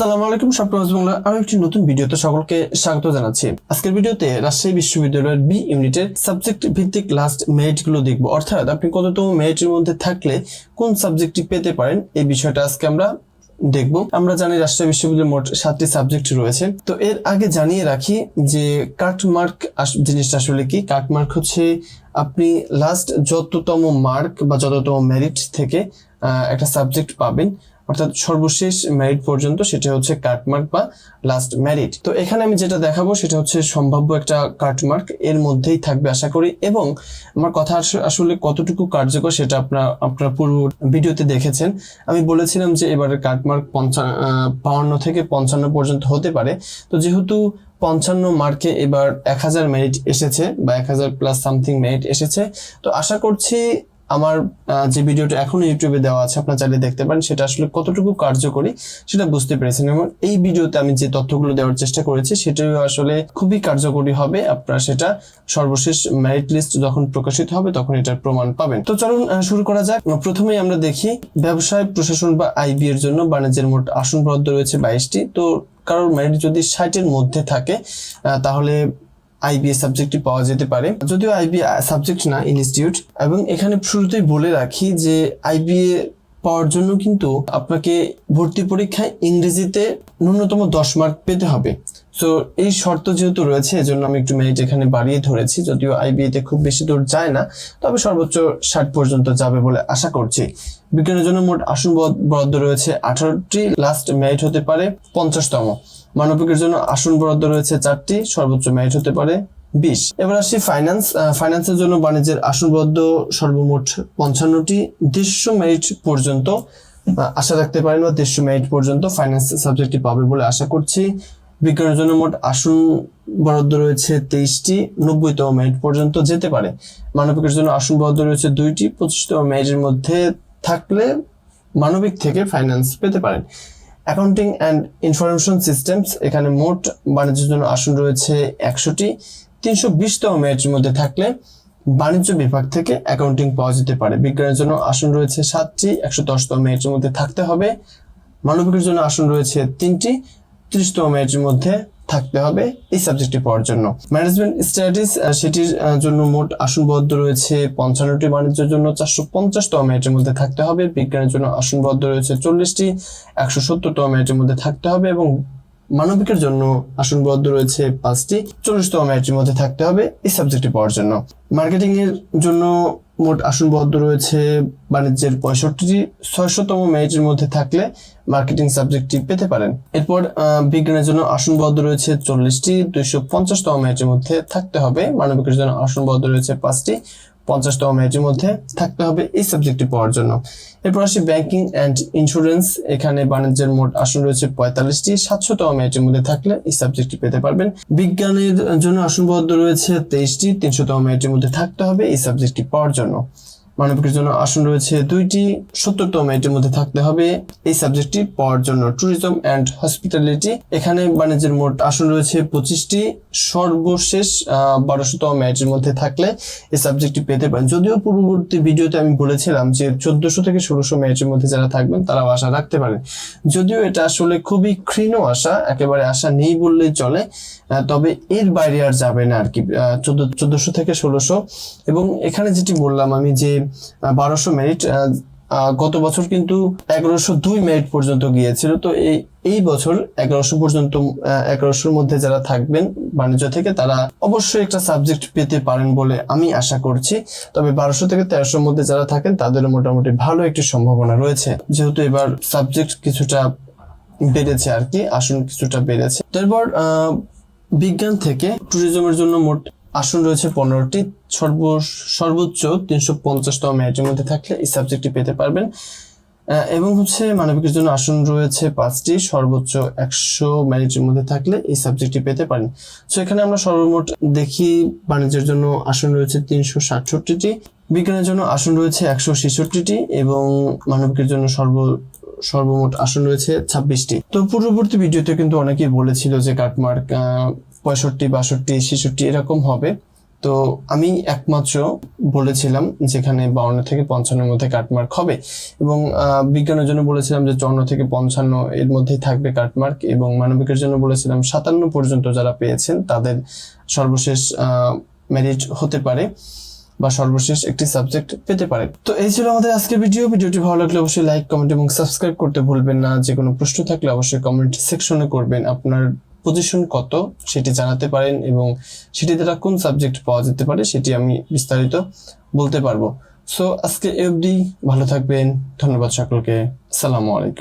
আসসালামু আলাইকুম সপ্তম বাংলা আরও একটি নতুন ভিডিওতে সকলকে স্বাগত জানাচ্ছি। আজকের ভিডিওতে রাজশাহী বিশ্ববিদ্যালয়ের বি ইউনিটের সাবজেক্ট ভিত্তিক লাস্ট মেরিটগুলো দেখব। অর্থাৎ আপনি কততম মেরিটের মধ্যে থাকলে কোন সাবজেক্টটি পেতে পারেন, এই বিষয়টা আজকে আমরা দেখব। আমরা জানি রাষ্ট্রীয় বিশ্ববিদ্যালয়ের মোট সাতটি সাবজেক্ট রয়েছে। তো এর আগে জানিয়ে রাখি যে কাটমার্ক জিনিসটা আসলে কি? কাটমার্ক হচ্ছে আপনি লাস্ট যততম মার্ক বা যততম মেরিট থেকে একটা সাবজেক্ট পাবেন। অর্থাৎ সর্বশেষ মেরিট পর্যন্ত সেটা হচ্ছে কাটমার্ক বা লাস্ট মেরিট তো এখানে আমি যেটা দেখাবো সেটা হচ্ছে সম্ভাব্য একটা কাটমার্ক এর মধ্যেই থাকবে আশা করি। এবং আমার কথা আস- আসলে কতটুকু কার্যকর সেটা আপনার আপনার পূর্ব ভিডিওতে দেখেছেন। আমি বলেছিলাম যে এবারের কাটমার্ক পঞ্চান্ন বাউন্ন থেকে পঞ্চান্ন পর্যন্ত হতে পারে। তো যেহেতু পঞ্চান্ন মার্কে এবার এক হাজার মেরিট এসেছে বা এক হাজার প্লাস সামথিং মেরিট এসেছে, তো আশা করছি আমার যে ভিডিওটা এখন ইউটিউবে দেওয়া আছে, আপনারা চাইলে দেখতে পারেন, সেটা আসলে কতটুকু কার্যকরী সেটা বুঝতে পেরেছেন। এবং এই ভিডিওতে আমি যে তথ্যগুলো দেওয়ার চেষ্টা করেছি, সেটাও আসলে খুবই কার্যকরী হবে। আপনারা সেটা সর্বশেষ মেরিট লিস্ট যখন প্রকাশিত হবে, তখন এটার প্রমাণ পাবেন। তো চলুন শুরু করা যাক। প্রথমেই আমরা দেখি, ব্যবসায়, প্রশাসন বা আইবি এর জন্য বাণিজ্যের মোট আসন বরাদ্দ রয়েছে বাইশটি। তো কারোর মেরিট যদি ষাটের মধ্যে থাকে তাহলে আইবিএ সাবজেক্টটি পাওয়া যেতে পারে। যদিও আইবিএ সাবজেক্ট না ইনস্টিটিউট এবং এখানে শুরুতেই বলে রাখি যে আইবিএ পাওয়ার জন্য কিন্তু আপনাকে ভর্তি পরীক্ষায় ইংরেজিতে ন্যূনতম দশ মার্ক পেতে হবে। তো এই শর্ত যেহেতু রয়েছে, এজন্য আমি একটু মেরিট এখানে বাড়িয়ে ধরেছি। যদিও আইবিএ তে খুব বেশি দূর যায় না, তবে সর্বোচ্চ ষাট পর্যন্ত যাবে বলে আশা করছি। বিজ্ঞানের জন্য মোট আসন বরাদ্দ রয়েছে আঠারোটি লাস্ট মেরিট হতে পারে পঞ্চাশতম। মানবিকের জন্য আসন বরাদ্দ রয়েছে চারটি, সর্বোচ্চ মেরিট হতে পারে বিশ। এবার আসি ফাইন্যান্স ফাইন্যান্সের জন্য বাণিজ্যের আসন বরাদ্দ সর্বমোট পঞ্চান্নটি, দেড়শো মেরিট পর্যন্ত আশা রাখতে পারেন বা দেড়শো মেরিট পর্যন্ত ফাইন্যান্স সাবজেক্টটি পাবে বলে আশা করছি। বিজ্ঞানের জন্য মোট আসন বরাদ্দ রয়েছে তেইশটি, নব্বইতম মেরিট পর্যন্ত যেতে পারে। মানবিকের জন্য আসন বরাদ্দ রয়েছে দুইটি, পঁচিশতম মেরিটের মধ্যে থাকলে মানবিক থেকে ফাইন্যান্স পেতে পারেন। অ্যাকাউন্টিং অ্যান্ড ইনফরমেশন সিস্টেমস এখানে মোট বাণিজ্যের জন্য আসন রয়েছে একশোটি, তিনশো বিশতম মেরিটের মধ্যে থাকলে বাণিজ্য বিভাগ থেকে অ্যাকাউন্টিং পাওয়া যেতে পারে। বিজ্ঞানের জন্য আসন রয়েছে সাতটি, একশো দশতম মেরিটের মধ্যে থাকতে হবে। মানবিকের জন্য আসন রয়েছে তিনটি ত্রিশতম মেরিটের মধ্যে থাকতে হবে এই সাবজেক্টটি পাওয়ার জন্য। ম্যানেজমেন্ট স্টাডিজ সেটির জন্য মোট আসনবদ্ধ রয়েছে পঞ্চান্নটি বাণিজ্যের জন্য, চারশো পঞ্চাশতম মেরিটের মধ্যে থাকতে হবে। বিজ্ঞানের জন্য আসনবদ্ধ রয়েছে চল্লিশটি, একশো সত্তরতম মেরিটের মধ্যে থাকতে হবে এবং মানবিকের জন্য আসনবদ্ধ রয়েছে পাঁচটি, চল্লিশতম মেরিটের মধ্যে থাকতে হবে এই সাবজেক্টটি পাওয়ার জন্য। মার্কেটিং এর জন্য মোট আসন বদ্ধ রয়েছে বাণিজ্যের পঁয়ষট্টি ছয়শতম মেরিটের মধ্যে থাকলে মার্কেটিং সাবজেক্টটি পেতে পারেন। এরপর বিজ্ঞানের জন্য আসন বদ্ধ রয়েছে চল্লিশটি, দুইশো পঞ্চাশতম মেরিটের মধ্যে থাকতে হবে। মানবিকের জন্য আসন বদ্ধ রয়েছে পাঁচটি। পঞ্চাশতম মেরিটের মধ্যে থাকতে হবে এই সাবজেক্টটি পড়ার জন্য। এরপর আসি ব্যাংকিং অ্যান্ড ইন্স্যুরেন্স এখানে বাণিজ্যের মোট আসন রয়েছে পঁয়তাল্লিশটি। সাতশোতম মেরিটের মধ্যে থাকলে এই সাবজেক্টটি পেতে পারবেন। বিজ্ঞানের জন্য আসনবদ্ধ রয়েছে তেইশটি। তিনশোতম মেরিটের মধ্যে থাকতে হবে এই সাবজেক্টটি পাওয়ার জন্য। মানবিকের জন্য আসন রয়েছে দুইটি। সত্তরতম মেরিটের মধ্যে থাকতে হবে এই সাবজেক্টটি পাওয়ার জন্য। ট্যুরিজম অ্যান্ড হসপিটালিটি এখানে বাণিজ্যের মোট আসন রয়েছে পঁচিশটি। সর্বশেষ বারোশোতম মেরিটের মধ্যে থাকলে এই সাবজেক্টটি পেতে পারেন। যদিও পূর্ববর্তী ভিডিওতে আমি বলেছিলাম যে চোদ্দশো থেকে ষোলোশো মেরিটের মধ্যে যারা থাকবেন, তারাও আশা রাখতে পারেন। যদিও এটা আসলে খুবই ক্ষীণ আশা, একেবারে আশা নেই বললেই চলে তবে এর বাইরে আর যাবে না আর কি চোদ্দ, চোদ্দশো থেকে ষোলোশো এবং এখানে যেটি বললাম আমি যে বারোশো মেরিট গত বছর কিন্তু এগারোশো দুই মেরিট পর্যন্ত গিয়েছিল। তো এই এই বছর এগারোশো পর্যন্ত এগারোশোর মধ্যে যারা থাকবেন বাণিজ্য থেকে, তারা অবশ্যই একটা সাবজেক্ট পেতে পারেন বলে আমি আশা করছি। তবে বারোশো থেকে তেরোশোর মধ্যে যারা থাকেন তাদের মোটামুটি ভালো একটি সম্ভাবনা রয়েছে। যেহেতু এবার সাবজেক্ট কিছুটা বেড়েছে আর কি, আসন কিছুটা বেড়েছে। তারপর বিজ্ঞান থেকে ট্যুরিজমের জন্য মোট আসন রয়েছে পনেরোটি। সর্ব, সর্বোচ্চ তিনশো পঞ্চাশতম মেরিটের মধ্যে থাকলে এই সাবজেক্টটি পেতে পারবেন। এবং হচ্ছে মানবিকের জন্য আসন রয়েছে পাঁচটি, সর্বোচ্চ একশো মেরিটের মধ্যে থাকলে এই সাবজেক্টটি পেতে পারেন। তো এখানে আমরা সর্বমোট দেখি, বাণিজ্যের জন্য আসন রয়েছে তিনশো সাতষট্টিটি, বিজ্ঞানের জন্য আসন রয়েছে একশো ছেষট্টিটি এবং মানবিকের জন্য সর্ব, সর্বমোট আসন রয়েছে ছাব্বিশটি। তো পূর্ববর্তী ভিডিওতে কিন্তু অনেকেই বলেছিল যে কাটমার্ক পঁয়ষট্টি, বাষট্টি, ছেষট্টি এরকম হবে। তো আমি একমাত্র বলেছিলাম যেখানে বাউন্ন থেকে পঞ্চান্নের মধ্যে কাটমার্ক হবে এবং বিজ্ঞানের জন্য বলেছিলাম যে চুয়ান্ন থেকে পঞ্চান্ন এর মধ্যেই থাকবে কাটমার্ক এবং মানবিকের জন্য বলেছিলাম সাতান্ন পর্যন্ত যারা পেয়েছেন তাদের সর্বশেষ মেরিট হতে পারে বা সর্বশেষ একটি সাবজেক্ট পেতে পারে। তো এই ছিল আমাদের আজকের ভিডিও ভিডিওটি ভালো লাগলে অবশ্যই লাইক কমেন্ট এবং সাবস্ক্রাইব করতে ভুলবেন না। যে কোনো প্রশ্ন থাকলে অবশ্যই কমেন্ট সেকশনে করবেন। আপনার পজিশন কত, সেটি জানাতে পারেন এবং সেটি দ্বারা কোন সাবজেক্ট পাওয়া যেতে পারে সেটি আমি বিস্তারিত বলতে পারব। সো আজকে এ অবধি ভালো থাকবেন, ধন্যবাদ সকলকে, আসসালামু আলাইকুম।